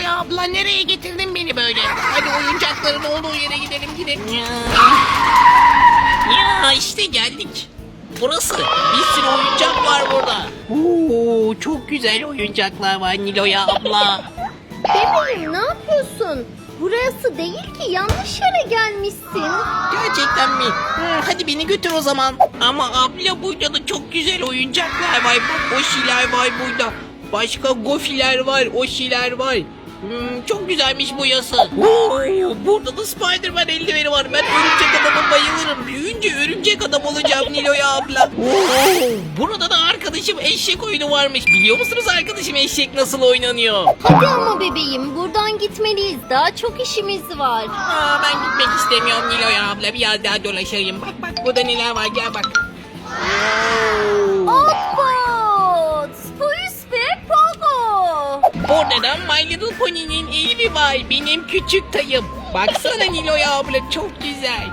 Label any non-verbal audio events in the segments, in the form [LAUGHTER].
Nilo'ya abla nereye getirdin beni böyle? Hadi oyuncakların olduğu yere gidelim gidelim. Ya işte geldik. Burası. Bir sürü oyuncak var burada. Oo, çok güzel oyuncaklar var Nilo'ya abla. Bebeğim ne yapıyorsun? Burası değil ki yanlış yere gelmişsin. Gerçekten mi? Hı, hadi beni götür o zaman. Ama abla burada da çok güzel oyuncaklar var. Bak Oshi'ler var burada. Başka Gofi'ler var, Oshi'ler var. Hmm, çok güzelmiş bu yası. Oo, burada da Spider-Man eldiveni var. Ben örümcek adama bayılırım. Büyüyünce örümcek adam olacağım Nilo'ya abla. Oo, burada da arkadaşım eşek oyunu varmış. Biliyor musunuz arkadaşım eşek nasıl oynanıyor? Hadi ama bebeğim buradan gitmeliyiz. Daha çok işimiz var. Aa, ben gitmek istemiyorum Nilo'ya abla. Biraz daha dolaşayım. Bak bak burada neler var gel bak. Hoppa! Da My Little Pony'nin evi var. Benim küçük tayım. Baksana Nilo'ya abla çok güzel.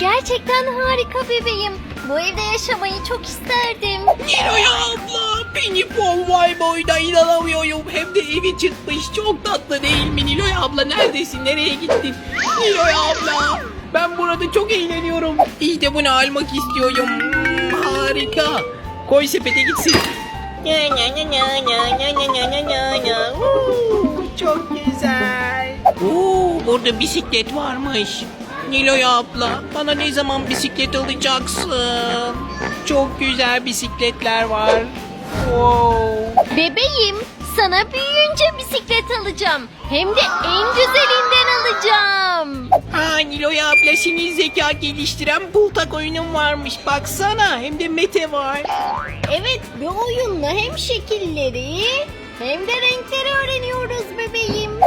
Gerçekten harika bebeğim. Bu evde yaşamayı çok isterdim. Nilo'ya abla beni Paul var boyda inanamıyorum. Hem de evi çıkmış. Çok tatlı değil mi Nilo'ya abla? Neredesin? Nereye gittin? Nilo'ya abla. Ben burada çok eğleniyorum. İşte bunu almak istiyorum. Hmm, harika. Koy sepete gitsin. Uuu, Çok güzel. Oo, burada bisiklet varmış. Nilo'ya abla bana ne zaman bisiklet alacaksın? Çok güzel bisikletler var. Wow. Bebeğim sana büyüyünce bisiklet alacağım. Hem de en güzelini alacağım. Aa Nilo'ya abla senin zeka geliştiren bultak oyunun varmış. Baksana hem de Mete var. Evet bu oyunla hem şekilleri hem de renkleri öğreniyoruz bebeğim.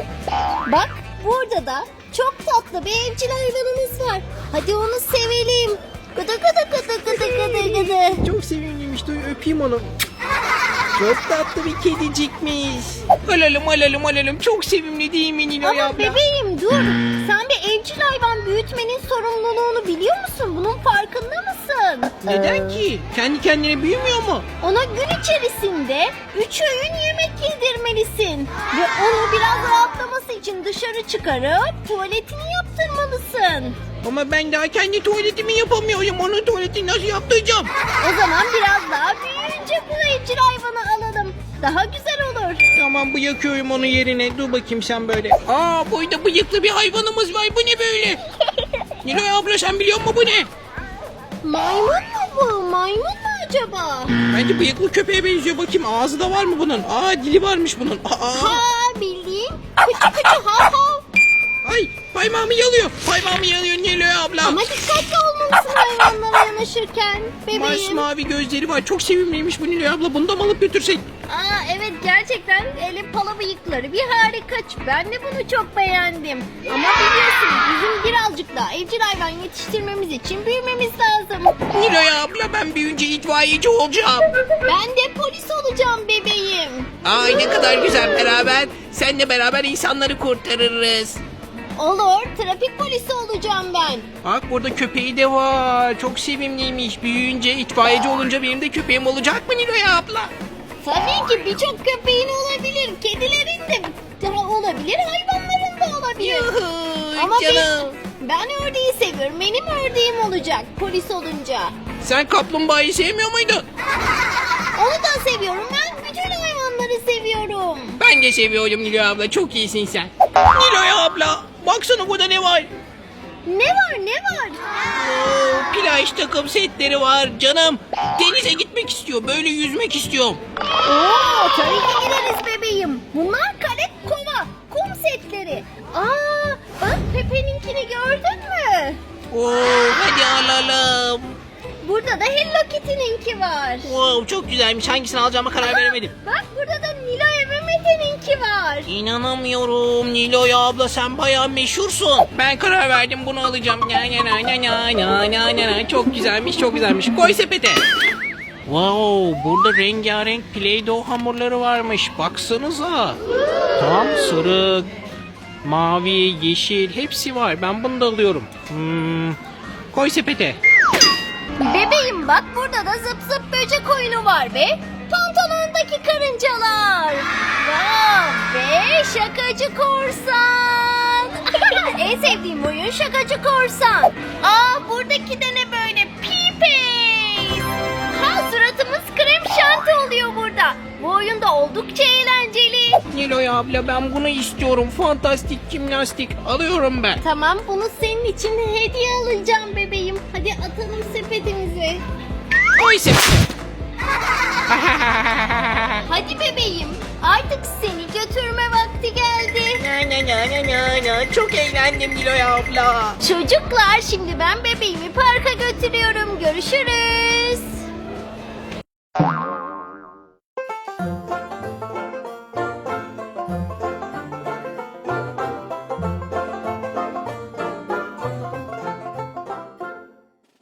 Bak burada da çok tatlı bir evcil hayvanımız var. Hadi onu sevelim. Gıdı gıdı gıdı gıdı gıdı gıdı. Çok sevimliymiş. Dur öpeyim onu. Çok tatlı bir kedicikmiş. Alalım alalım alalım. Çok sevimli değil mi Nilo'ya Ama abla? bebeğim dur. Sen bir evcil hayvan büyütmenin sorumluluğunu biliyor musun? Bunun farkında mısın? Neden ki? Kendi kendine büyümüyor mu? Ona gün içerisinde üç öğün yemek yedirmelisin. Ve onu biraz rahatlaması için dışarı çıkarıp tuvaletini yaptırmalısın. Ama ben daha kendi tuvaletimi yapamıyorum. Onun tuvaletini nasıl yaptıracağım? O zaman biraz daha büyüyünce bu evcil hayvanı alalım. Daha güzel olur. Tamam bırakıyorum onu yerine. Dur bakayım sen böyle. Aa burada bıyıklı bir hayvanımız var. Bu ne böyle? [LAUGHS] Niloy abla sen biliyor musun bu ne? Maymun mu bu? Maymun mu acaba? Bence bıyıklı köpeğe benziyor. Bakayım ağzı da var mı bunun? Aa dili varmış bunun. Aa. Ha bildiğin küçük küçük hav hav. Ay parmağımı yalıyor. Parmağımı yalıyor Niloy abla. Ama dikkatli olmalısın hayvanlara yanaşırken. Bebeğim. Masmavi gözleri var. Çok sevimliymiş bu Niloy abla. Bunu da mı alıp götürsek? Aa evet gerçekten eli pala bıyıkları bir harika. Ben de bunu çok beğendim. Ama biliyorsun bizim birazcık daha evcil hayvan yetiştirmemiz için büyümemiz lazım. Niloy abla ben büyüyünce itfaiyeci olacağım. Ben de polis olacağım bebeğim. Ay ne kadar güzel beraber. Seninle beraber insanları kurtarırız. Olur trafik polisi olacağım ben. Bak burada köpeği de var. Çok sevimliymiş. Büyüyünce itfaiyeci olunca benim de köpeğim olacak mı Niloy abla? Tabii ki birçok köpeğin olabilir. Kedilerin de daha olabilir. Hayvanların da olabilir. Yuhu, Ama canım. ben, ben ördeği seviyorum. Benim ördeğim olacak polis olunca. Sen kaplumbağayı sevmiyor muydun? [LAUGHS] Onu da seviyorum. Ben bütün hayvanları seviyorum. Ben de seviyorum Niloy abla. Çok iyisin sen. Niloy abla. Baksana burada ne var? Ne var ne var? Oo, plaj takım setleri var canım. Denize gitmek istiyor. Böyle yüzmek istiyorum. Oo tabii ki gideriz bebeğim. Bunlar kale kova. Kum setleri. Aa bak Pepe'ninkini gördün mü? Oo, hadi alalım. Burada da Hello Kitty'ninki var. Wow, çok güzelmiş. Hangisini alacağıma karar veremedim. Bak burada da Nilo'ya seninki var. İnanamıyorum Niloya abla sen bayağı meşhursun. Ben karar verdim bunu alacağım. Ya, ya, ya, ya, ya, ya, ya. Çok güzelmiş çok güzelmiş. Koy sepete. Wow, burada rengarenk Play-Doh hamurları varmış. Baksanıza. Tam sarı, mavi, yeşil hepsi var. Ben bunu da alıyorum. Hmm. Koy sepete. Bebeğim bak burada da zıp zıp böcek oyunu var be. Pantolondaki karıncalar. Şakacı korsan. [LAUGHS] en sevdiğim oyun şakacı korsan. Aa buradaki de ne böyle? Pee-Pace. Ha suratımız krem şanti oluyor burada. Bu oyun da oldukça eğlenceli. Niloy abla ben bunu istiyorum. Fantastik jimnastik alıyorum ben. Tamam bunu senin için hediye alacağım bebeğim. Hadi atalım sepetimize. Oy sen. [LAUGHS] Hadi bebeğim artık seni götürme vakti na na na na na. Çok eğlendim Niloy abla. Çocuklar şimdi ben bebeğimi parka götürüyorum. Görüşürüz.